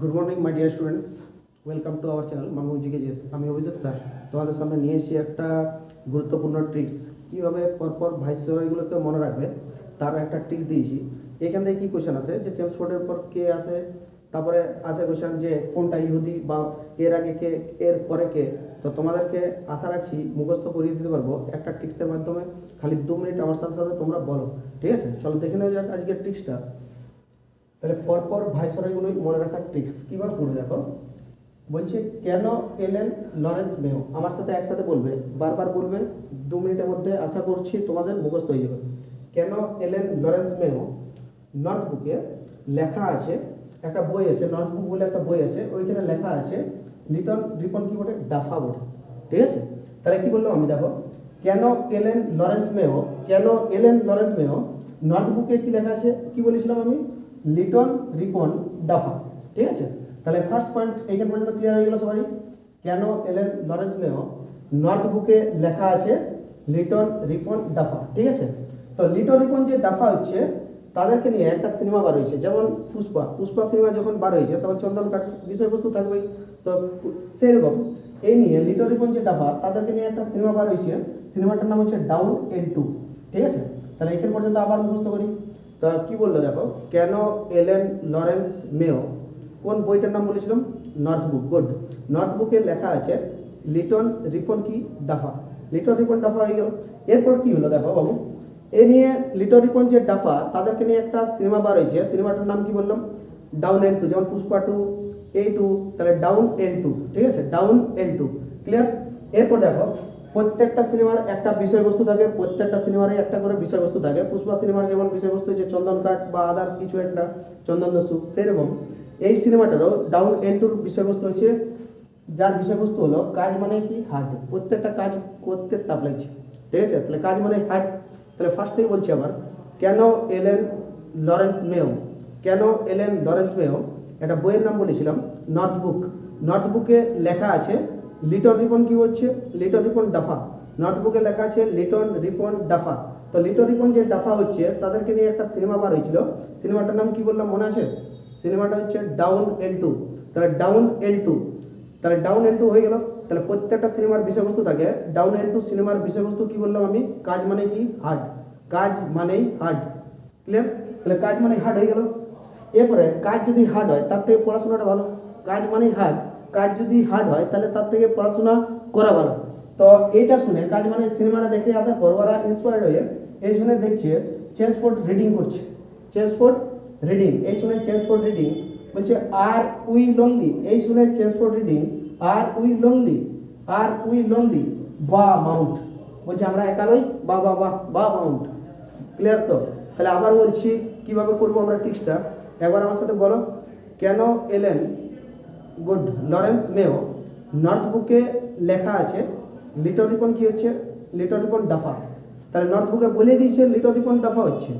Good morning my dear students welcome to our channel মামু GKGS আমি অভিষেক sir তোমাদের সামনে নিয়ে এসেছি একটা গুরুত্বপূর্ণ ট্রিক্স কীভাবে পরপর ভাইসরয়গুলোকে মনে রাখবে তার একটা ট্রিক্স দিয়েছি। এখান থেকে কী কোয়েশ্চেন আছে? যে চেমস ফোর্ডের পর কে আছে? তারপরে আছে কোয়েশ্চেন যে কোনটা ইহুদি বা এর আগে কে, এর পরে কে? তো তোমাদেরকে আশা রাখছি মুখস্থ করিয়ে দিতে পারব একটা ট্রিক্সের মাধ্যমে। খালি দু মিনিট আমার সাথে সাথে তোমরা বলো। ঠিক আছে? চলো দেখে নেওয়া যাক আজকের ট্রিক্সটা তাহলে পরপর ভাইসরয়গুলো মনে রাখার ট্রিক্স কীভাবে পড়ে দেখো? বলছে, কেন এলেন লরেন্স মেও? আমার সাথে একসাথে বলবে, বারবার বলবে, দু মিনিটের মধ্যে আশা করছি তোমাদের মুখস্থ হয়ে যাবে। কেন এলেন লরেন্স মেও? নর্থ বুকে লেখা আছে, একটা বই আছে নর্থ বুক বলে একটা বই আছে, ওইখানে লেখা আছে, লিটন রিপন কি বলে ডাফা বলে ঠিক আছে? তাহলে কি বললাম আমি দেখো? কেন এলেন লরেন্স মেও? কেন এলেন লরেন্স মেও? নর্থ বুকে কি লেখা আছে, কি বলেছিলাম আমি? লিটন, রিপন, ডাফা। ঠিক আছে? তাহলে ফার্স্ট পয়েন্ট এইখান পর্যন্ত ক্লিয়ার হয়ে গেল সবাই কেন এলেন লরেন্স মেও? নর্থ বুকে লেখা আছে লিটন, রিপন, ডাফা। ঠিক আছে? তো লিটন, রিপন যে ডাফা হচ্ছে, তাদেরকে নিয়ে একটা সিনেমা বার হয়েছে। যেমন পুষ্পা। পুষ্পা সিনেমা যখন বার হয়েছে, তখন চন্দন কাঠ বিষয়বস্তু থাকবেই তো সেরকম। এই নিয়ে লিটন, রিপন যে ডাফা, তাদেরকে নিয়ে একটা সিনেমা বার হয়েছে। সিনেমাটার নাম হচ্ছে ডাউন এন টু ঠিক আছে? তাহলে এখান পর্যন্ত আবার মুখস্থ করি। তা কি বলল দেখো? কেন এলেন লরেন্স মেও? কোন বইটার নাম বলেছিলাম? নর্থ বুক গুড নর্থ বুকে লেখা আছে, লিটন রিফন কি ডাফা? লিটন রিপন ডাফা হয়ে গেল। এরপর কি হলো দেখো বাবু? এ নিয়ে লিটন রিপন যে ডাফা, তাদেরকে নিয়ে একটা সিনেমা বার হয়েছে। সিনেমাটার নাম কি বললাম? ডাউন এন টু যেমন পুষ্পা টু, এই টু, তাহলে ডাউন এন টু ঠিক আছে? ডাউন এন টু ক্লিয়ার এরপর দেখো প্রত্যেকটা সিনেমার একটা বিষয়বস্তু থাকে, প্রত্যেকটা সিনেমারই একটা করে বিষয়বস্তু থাকে। পুষ্পা সিনেমার যেমন বিষয়বস্তু হচ্ছে চন্দন কাঠ বা আদার্স কিছু একটা, চন্দন দস্যু, সেরকম। এই সিনেমাটারও ডাউন এন টুর বিষয়বস্তু হচ্ছে, যার বিষয়বস্তু হলো কাজ মানে কি? হার্ট প্রত্যেকটা কাজ করতে তাপ লাগছে। ঠিক আছে? তাহলে কাজ মানে হার্ট তাহলে ফার্স্ট থেকে বলছি আবার, কেন এলেন লরেন্স মেও কেন এলেন লরেন্স মেও একটা বইয়ের নাম বলেছিলাম নর্থ বুক নর্থ বুকে লেখা আছে লিটন রিপন কি হচ্ছে? লিটন রিপন ডাফা। নর্থ বুকে লেখা আছে লিটন রিপন ডাফা। তো লিটন রিপন যে ডাফা হচ্ছে, তাদেরকে নিয়ে একটা সিনেমা বার হয়েছিল। সিনেমাটার নাম কি বললাম মনে আছে? সিনেমাটা হচ্ছে ডাউন এল টু। তাহলে ডাউন এল টু। তাহলে ডাউন এল টু হয়ে গেল। তাহলে প্রত্যেকটা সিনেমার বিষয়বস্তু থাকে। ডাউন এল টু সিনেমার বিষয়বস্তু কি বললাম আমি? কাজ মানে কি? হার্ড কাজ মানেই হার্ড ক্লিয়ার তাহলে কাজ মানে হার্ড হয়ে গেল। এরপরে কাজ যদি হার্ড হয়, তার থেকে পড়াশোনাটা ভালো। কাজ মানে হার্ড কাজ যদি হার্ড হয়, তাহলে তার থেকে পড়াশোনা করা ভালো। তো এইটা শুনে, কাজ মানে সিনেমাটা দেখে আসার পর ওরা ইন্সপায়ার্ড হয়ে এই শুনে দেখছে চেঞ্জ ফোর্ড রিডিং করছে। চেঞ্জ ফোর্ড রিডিং এই শুনে চেঞ্জ ফোর্ড রিডিং বলছে, আর উই লোনলি এই শুনে change Ford Reading R we lonely R we lonely বা মাউন্ট। বলছে, আমরা একালই, বা বা বা বা মাউন্ট। ক্লিয়ার তো? তাহলে আবার বলছি, কীভাবে করব আমরা টিক্সটা একবার আমার সাথে বলো। কেন এলেন? গুড, লরেন্স মেও নর্থ বুকে লেখা আছে লিটল রিপন কি হচ্ছে? লিটল রিপন ডাফা তাহলে নর্থ বুকে বলে দিয়েছে লিটল রিপন ডাফা হচ্ছে।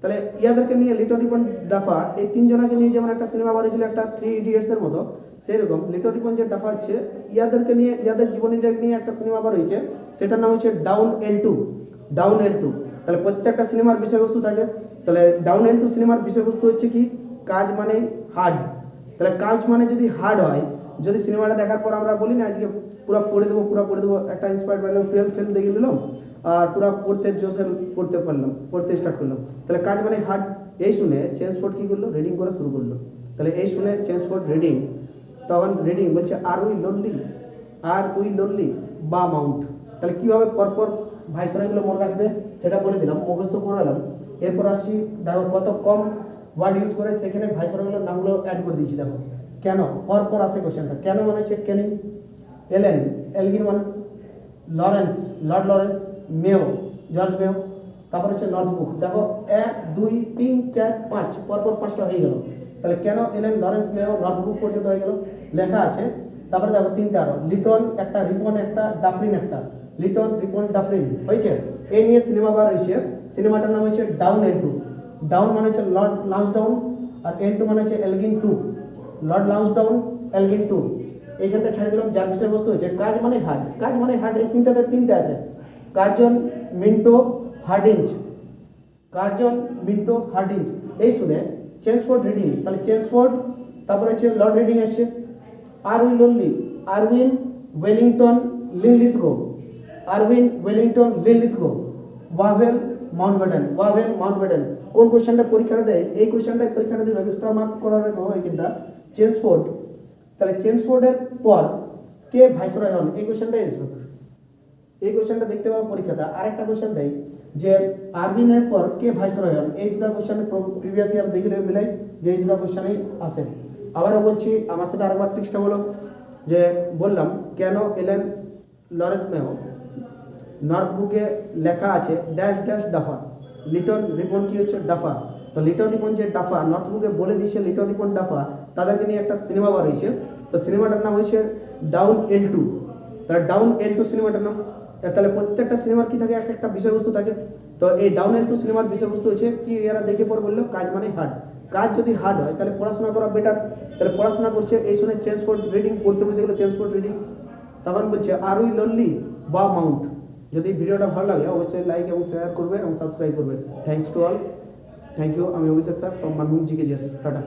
তাহলে ইয়াদেরকে নিয়ে লিটল রিপন ডাফা এই তিনজনকে নিয়ে যেমন একটা সিনেমা বানিয়েছিল একটা থ্রি ইডিয়টস এর মতো, সেরকম লিটল রিপন যে ডাফা হচ্ছে, ইয়াদেরকে নিয়ে, ইয়াদের জীবনীটাকে নিয়ে একটা সিনেমা বার হয়েছে, সেটার নাম হচ্ছে down L two down L two তাহলে প্রত্যেকটা সিনেমার বিষয়বস্তু থাকে। তাহলে ডাউন এল টু সিনেমার বিষয়বস্তু হচ্ছে কি? কাজ মানে হার্ড তাহলে কাজ মানে যদি হার্ড হয়, যদি সিনেমাটা দেখার পর আমরা বলি, না, আজকে পুরো পড়ে দেবো, পুরো পড়ে দেবো, একটা ইন্সপায়ার্ড পেলাম টুয়েলভ ফেল দেখে নিলাম, আর পুরো পড়তে জোসের পড়তে পারলাম, পড়তে স্টার্ট করলাম। তাহলে কাজ মানে হার্ড এই শুনে চেঞ্জ ফোর্ড কী করল? রিডিং করা শুরু করল। তাহলে এই শুনে চেঞ্জ ফোর্ড রিডিং তখন রিডিং বলছে আর we lonely R we lonely বা মাউন্ট তাহলে কীভাবে পরপর ভাইসরাইগুলো মনে রাখবে, সেটা বলে দিলাম, মুখস্থ করালাম। এরপর আসছি, দেখো কত কম ওয়ার্ড ইউজ করে সেখানে ভাইসরাইগুলোর নামগুলো অ্যাড করে দিয়েছি, দেখো। কেন? পরপর আসে কোশ্চেনটা কেন মানে হচ্ছে কেনিং? এলেন, এলগিন মানে Lawrence, Lord Lawrence, Mayo, George Mayo, তারপর হচ্ছে নর্থ বুক দেখো, এক, দুই, তিন, চার, পাঁচ পরপর পাঁচটা হয়ে গেল। তাহলে কেন এলেন লরেন্স, মেও নর্থ বুক পর্যন্ত হয়ে গেল? লেখা আছে, তারপরে দেখো তিনটা আরও। লিটন একটা, রিপন একটা, ডাফরিন একটা। লিটন, রিপন, ডাফরিন, হয়েছে? এই নিয়ে সিনেমা বার হয়েছে। সিনেমাটার নাম হচ্ছে ডাউন এন টু ডাউন মানে হচ্ছে লর্ড লাউন্স ডাউন আর এন টু মানে হচ্ছে Elgin two Lord Lansdowne Elgin two এইখানটা ছেড়ে দিলাম, যার বিষয়বস্তু হচ্ছে কাজ মানে হার্ড কাজ মানে হার্ড এই তিনটাতে তিনটে আছে। Curzon Minto Hardinge Curzon Minto Hardinge এই শুনে চেঞ্জ ফোর্ড রিডিং তাহলে চেঞ্জ ফোর্ড তারপরে হচ্ছে লর্ড হেডিং এসছে। Irwin lonely Irwin Willingdon Linlithgow Irwin Willingdon Linlithgow Wavell Mountbatten Wavell Mountbatten কোন কোশ্চেনটা পরীক্ষাটা দেয়? এই কোশ্চেনটা পরীক্ষাটা দিবে। এক্সট্রা মার্ক করার হয় কিন্তু চেমসফোর্ড তাহলে চেমসফোর্ডের পর কে ভাইসরয় হন? এই কোশ্চেনটা আসবে। এই কোশ্চেনটা দেখতে পাবো পরীক্ষাতে। আরেকটা কোশ্চেন দেয় যে আরবিনের পর কে ভাইসরয় হন? এই দুটো কোশ্চেন প্রিভিয়াস ইয়ার দেখলে মিলাই যে এই দুটো কোশ্চেনই আসে আবারও বলছি, আমার সাথে আরেকবার ট্রিক্সটা বলো। যে বললাম, কেন এলেন লরেন্স মেহ নর্থ বুকে লেখা আছে dash dash Dufferin Lytton Ripon কি হচ্ছে? ডাফা তো লিটন রিপন যে ডাফা নর্থ বুকে বলে দিয়েছে লিটন রিপন ডাফা তাদেরকে নিয়ে একটা সিনেমা বার হয়েছে তো সিনেমাটার নাম হয়েছে ডাউন এল টু তাহলে ডাউন এল টু সিনেমাটার নাম তাহলে প্রত্যেকটা সিনেমার কি থাকে? এক একটা বিষয়বস্তু থাকে। তো এই ডাউন এল টু সিনেমার বিষয়বস্তু হচ্ছে, কি এরা দেখে পর বলল, কাজ মানে হার্ড কাজ যদি হার্ড হয়, তাহলে পড়াশোনা করা বেটার তাহলে পড়াশোনা করছে, এই শুনে চেঞ্জ ফোর্ড রিডিং পড়তে বসে গেলো চেঞ্জ ফোর্ড রিডিং তখন বলছে আর উই লনলি বা মাউন্ট যদি ভিডিওটা ভালো লাগে অবশ্যই লাইক এবং শেয়ার করবে এবং সাবস্ক্রাইব করবে thanks to all thank you আমি Abhishek sir from Manbhum GK JS tata